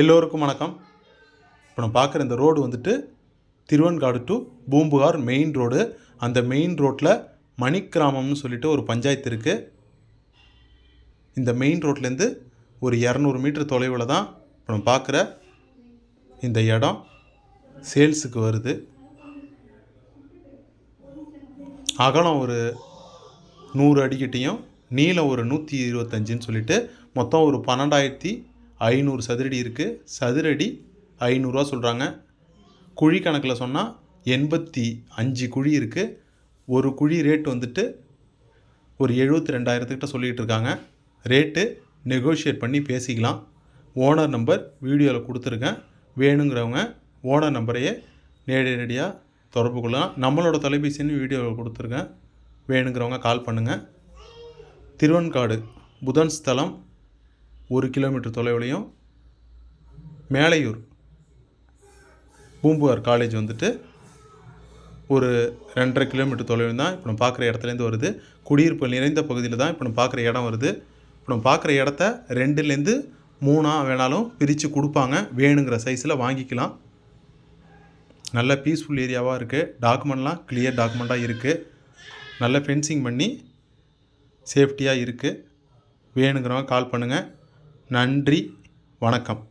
எல்லோருக்கும் வணக்கம். இப்போ நம்ம பார்க்குற இந்த ரோடு வந்துட்டு Thiruvenkadu to Poompuhar main road அந்த மெயின் ரோட்டில் மணிக்கிராமம்னு சொல்லிட்டு ஒரு பஞ்சாயத்து இருக்குது இந்த மெயின் ரோட்லேருந்து ஒரு இரநூறு மீட்டர் தொலைவில் தான் இப்போ நம்ம பார்க்குற இந்த இடம் சேல்ஸுக்கு வருது. அகலம் ஒரு நூறு அடிக்கிட்டையும் நீளம் ஒரு நூற்றி இருபத்தஞ்சின்னு சொல்லிட்டு மொத்தம் ஒரு பன்னெண்டாயிரத்தி ஐநூறு சதுரடி இருக்குது சதுரடி ஐநூறுரூவா சொல்கிறாங்க குழி கணக்கில் சொன்னால் எண்பத்தி அஞ்சு குழி இருக்குது ஒரு குழி ரேட் வந்துட்டு ஒரு எழுபத்தி ரெண்டாயிரத்துக்கிட்ட சொல்லிகிட்டு இருக்காங்க. ரேட்டு நெகோஷியேட் பண்ணி பேசிக்கலாம். ஓனர் நம்பர் வீடியோவில் கொடுத்துருக்கேன் வேணுங்கிறவங்க ஓனர் நம்பரையே நேரடியாக தொடர்பு கொள்ளலாம். நம்மளோட தொலைபேசின்னு வீடியோவில் கொடுத்துருக்கேன் வேணுங்கிறவங்க கால் பண்ணுங்கள் திருவன்காடு புதன் ஸ்தலம் ஒரு கிலோமீட்டர் தொலைவுலையும் மேலையூர் பூம்புகார் காலேஜ் வந்துட்டு ஒரு ரெண்டரை கிலோமீட்டர் தொலைவில் தான் இப்போ நம்ம பார்க்குற இடத்துலேருந்து வருது. குடியிருப்பு நிறைந்த பகுதியில் தான் இப்போ நம்ம பார்க்குற இடம் வருது. இப்போ நம்ம பார்க்குற இடத்த ரெண்டுலேருந்து மூணாக வேணாலும் பிரித்து கொடுப்பாங்க. வேணுங்கிற சைஸில் வாங்கிக்கலாம். நல்ல பீஸ்ஃபுல் ஏரியாவாக இருக்குது டாக்குமெண்ட்லாம் கிளியர் டாக்குமெண்ட்டாக இருக்குது நல்ல ஃபென்சிங் பண்ணி சேஃப்டியாக இருக்குது வேணுங்கிறவங்க கால் பண்ணுங்கள் நன்றி வணக்கம்.